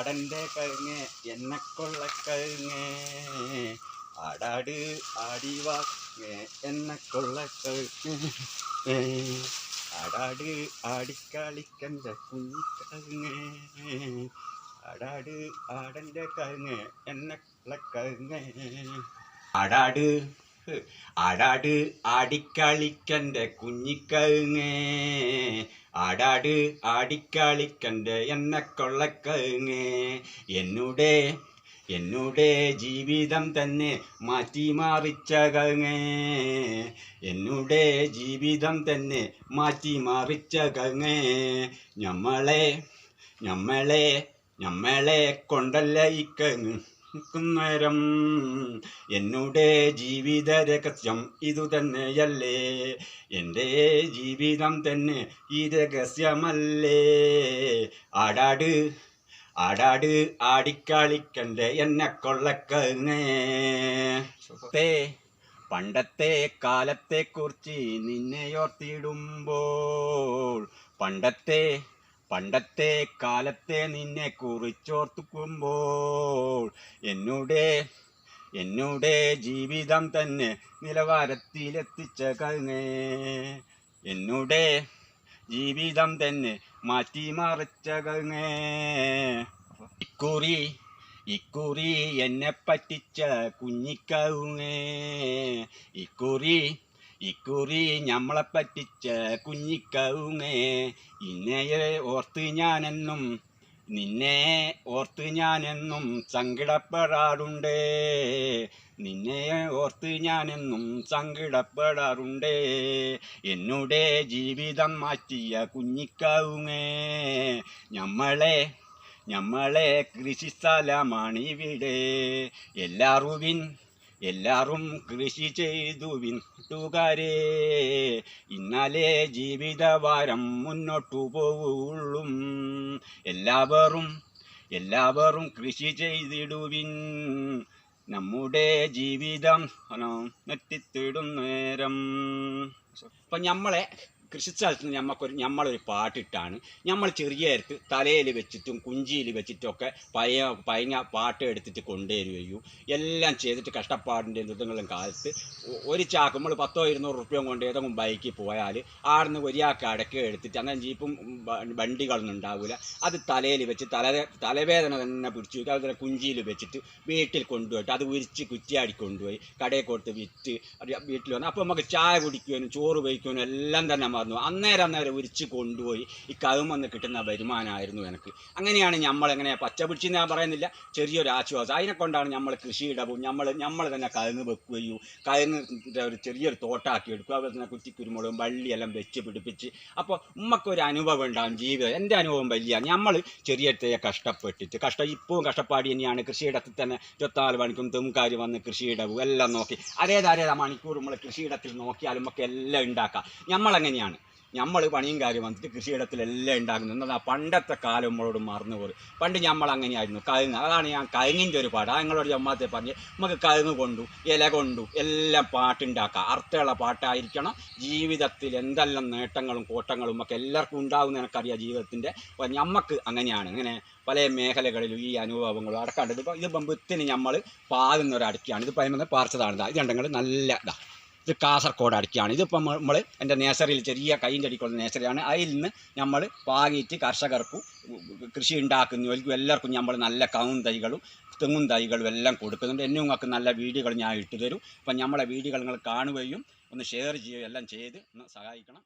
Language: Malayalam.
ആടന്റെ കഴുങ്ങ് എന്നെ കൊള്ള കഴുങ്ങ്. ആടാട് ആടിവാങ്ങ് എന്നെ കൊള്ള കഴുങ്ങ്. ആടാട് ആടിക്കളിക്കന്റെ കുഞ്ഞിക്കഴുങ്ങ് ആടാട് ആടന്റെ കഴുങ്ങ് എന്നെ കൊള്ള കഴുങ്ങ്. ആടാട് ആടാട് ആടിക്കളിക്കന്റെ കുഞ്ഞിക്കഴുങ്ങേ ആടാട് ആടിക്കളിക്കണ്ട എന്നെ കൊള്ളക്കങ്ങേ. എന്നുടെ എന്നുടെ ജീവിതം തന്നെ മാറ്റി കഴുങ്ങേ എന്നുടെ ജീവിതം തന്നെ മാറ്റി കഴുങ്ങേ ഞമ്മളെ ഞമ്മളെ ഞമ്മളെ കൊണ്ടല്ല ഈ കങ്ങ് നേരം എന്നുടെ ജീവിത രഹസ്യം ഇതു തന്നെയല്ലേ? എന്റെ ജീവിതം തന്നെ ഈ രഹസ്യമല്ലേ? ആടാട് ആടാട് ആടിക്കളിക്കണ്ടേ എന്നെ കൊള്ളക്കങ്ങേ. പണ്ടത്തെ കാലത്തെ കാലത്തെക്കുറിച്ച് നിന്നെയോർത്തിടുമ്പോൾ പണ്ടത്തെ പണ്ടത്തെ കാലത്തെ നിന്നെ കുറിച്ചോർത്തുക്കുമ്പോൾ എന്നുടെ എന്നുടെ ജീവിതം തന്നെ നിലവാരത്തിലെത്തിച്ച കങ്ങേ എന്നുടെ ജീവിതം തന്നെ മാറ്റിമറിച്ച കങ്ങേ ഇക്കുറി ഇക്കുറി എന്നെ പറ്റിച്ച കുഞ്ഞിക്കവുങ്ങേ ഇക്കുറി ഇക്കുറി ഞമ്മളെ പറ്റിച്ച കുഞ്ഞിക്കൗമേ ഇന്നയെ ഓർത്ത് ഞാനെന്നും നിന്നെ ഓർത്ത് ഞാനെന്നും സങ്കിടപ്പെടാറുണ്ടേ. നിന്നെ ഓർത്ത് ഞാനെന്നും സങ്കിടപ്പെടാറുണ്ടേ. എന്നുടെ ജീവിതം മാറ്റിയ കുഞ്ഞിക്കാവുങ്ങേ ഞമ്മളെ ഞമ്മളെ കൃഷിസ്ഥലമാണ് ഇവിടെ എല്ലാറുവിൻ എല്ലാരും കൃഷി ചെയ്തു വിട്ടുകാരെ. ഇന്നാലേ ജീവിതവാരം മുന്നോട്ടു പോവുള്ളൂ. എല്ലാവരും എല്ലാവരും കൃഷി ചെയ്തിടുവിൻ. നമ്മുടെ ജീവിതം നെറ്റിത്തിടും നേരം. ഇപ്പൊ നമ്മളെ കൃഷിസ്ഥലത്ത് നിന്ന് ഞമ്മക്കൊരു നമ്മളൊരു പാട്ടിട്ടാണ്. നമ്മൾ ചെറിയ നേരത്ത് തലയിൽ വെച്ചിട്ടും കുഞ്ചിയിൽ വെച്ചിട്ടൊക്കെ പയ പയങ്ങ പാട്ട് എടുത്തിട്ട് കൊണ്ടുവരികയും എല്ലാം ചെയ്തിട്ട് കഷ്ടപ്പാടിന്റെ ദുരിതങ്ങളും കാലത്ത് ഒരു ചാക്ക് നമ്മൾ പത്തോ ഇരുന്നൂറ് റുപ്യം കൊണ്ട് ഏതെങ്കിലും ബൈക്കിൽ പോയാൽ ആടുന്ന് ഒരാൾക്ക് അടക്കി എടുത്തിട്ട് അങ്ങനെ ജീപ്പും വണ്ടികളൊന്നും ഉണ്ടാവില്ല. അത് തലയിൽ വെച്ച് തല തലവേദന തന്നെ പിടിച്ചു വയ്ക്കുക അതുപോലെ കുഞ്ചിയിൽ വെച്ചിട്ട് വീട്ടിൽ കൊണ്ടുപോയിട്ട് അത് ഉരിച്ച് കുറ്റിയാടി കൊണ്ടുപോയി കടയിൽ കൊടുത്ത് വിറ്റ് വീട്ടിൽ വന്ന്. അപ്പോൾ നമുക്ക് ചായ കുടിക്കുവാനും ചോറ് വയ്ക്കുവാനും എല്ലാം തന്നെ മറന്നു അന്നേരം അന്നേരം ഉരിച്ച് കൊണ്ടുപോയി. ഈ കവുമെന്ന് കിട്ടുന്ന വരുമാനമായിരുന്നു എനിക്ക്. അങ്ങനെയാണ് നമ്മൾ എങ്ങനെ പച്ച പിടിച്ച് ഞാൻ പറയുന്നില്ല. ചെറിയൊരു ആശ്വാസം. അതിനെ കൊണ്ടാണ് നമ്മൾ കൃഷിയിടവും നമ്മൾ നമ്മൾ തന്നെ കവുങ്ങ് വെക്കുകയും കവുങ്ങിന്റെ ഒരു ചെറിയൊരു തോട്ടാക്കി എടുക്കുക. അതുപോലെ തന്നെ കുറ്റിക്കുരുമുളകും വള്ളിയെല്ലാം വെച്ച് പിടിപ്പിച്ച്. അപ്പോൾ ഉമ്മക്കൊരു അനുഭവം ഉണ്ടാകും ജീവിതം. എന്റെ അനുഭവം വലിയ നമ്മൾ ചെറിയ കഷ്ടപ്പെട്ടിട്ട് കഷ്ട ഇപ്പോഴും കഷ്ടപ്പാടി തന്നെയാണ്. കൃഷിയിടത്തിൽ തന്നെ ഇരുപത്തിനാല് മണിക്കും തെമുക്കാർ വന്ന് കൃഷിയിടവും എല്ലാം നോക്കി. അതേതാരേതാ അതേതാ മണിക്കൂർ നമ്മൾ കൃഷിയിടത്തിൽ നോക്കിയാലും ഒക്കെ എല്ലാം ഉണ്ടാക്കാം. നമ്മളെങ്ങനെയാണ് നമ്മൾ പണിയും കാര്യം വന്നിട്ട് കൃഷിയിടത്തിലെല്ലാം ഉണ്ടാകുന്നു എന്നാൽ ആ പണ്ടത്തെ കാലം നമ്മളോട് മറന്നു പോയി. പണ്ട് നമ്മൾ അങ്ങനെയായിരുന്നു. കഴുങ്ങ് അതാണ് ഞാൻ കഴുങ്ങിന്റെ ഒരു പാട്. ഞങ്ങളോട് ജമ്മാത്തെ പറഞ്ഞ് നമുക്ക് കഴുങ്ങ് കൊണ്ടു ഇല കൊണ്ടു എല്ലാം പാട്ടുണ്ടാക്കാം. അർത്ഥമുള്ള പാട്ടായിരിക്കണം. ജീവിതത്തിൽ എന്തെല്ലാം നേട്ടങ്ങളും കോട്ടങ്ങളും ഒക്കെ എല്ലാവർക്കും ഉണ്ടാകുന്ന എനിക്കറിയാം ജീവിതത്തിന്റെ. നമുക്ക് അങ്ങനെയാണ്. ഇങ്ങനെ പല മേഖലകളിലും ഈ അനുഭവങ്ങളും അടക്കാണ്ട് ഇപ്പോൾ ഇതിപ്പം വിത്തിന് നമ്മൾ പാകുന്ന ഒരു അടുക്കിയാണ്. ഇത് പറയുന്നത് പാർച്ചതാണ്. ഇതാ ഇത് രണ്ടെങ്കിലും നല്ല ഇതാ. ഇത് കാസർഗോഡ് അടിക്കുകയാണ് ഇതിപ്പം നമ്മൾ എന്റെ നേസറിയിൽ ചെറിയ കൈന്റെ അടിക്കുള്ള നേസറിയാണ് അതിൽ നിന്ന് നമ്മൾ പാകിയിട്ട് കർഷകർക്കും കൃഷി ഉണ്ടാക്കുന്നവർക്കും എല്ലാവർക്കും നമ്മൾ നല്ല കവും തൈകളും തെങ്ങും തൈകളും എല്ലാം കൊടുക്കുന്നുണ്ട്. എന്നെ നിങ്ങൾക്ക് നല്ല വീഡിയോകൾ ഞാൻ ഇട്ട് തരും. അപ്പം നമ്മളെ വീഡിയോകൾ നിങ്ങൾ കാണുകയും ഒന്ന് ഷെയർ ചെയ്യുകയും എല്ലാം ചെയ്ത് ഒന്ന് സഹായിക്കണം.